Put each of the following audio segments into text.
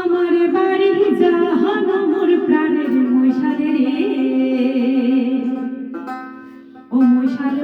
আমার বাড়ি জাহানো মোর প্রাণের মশালে রে। ও মশাল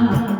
아.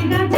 you got to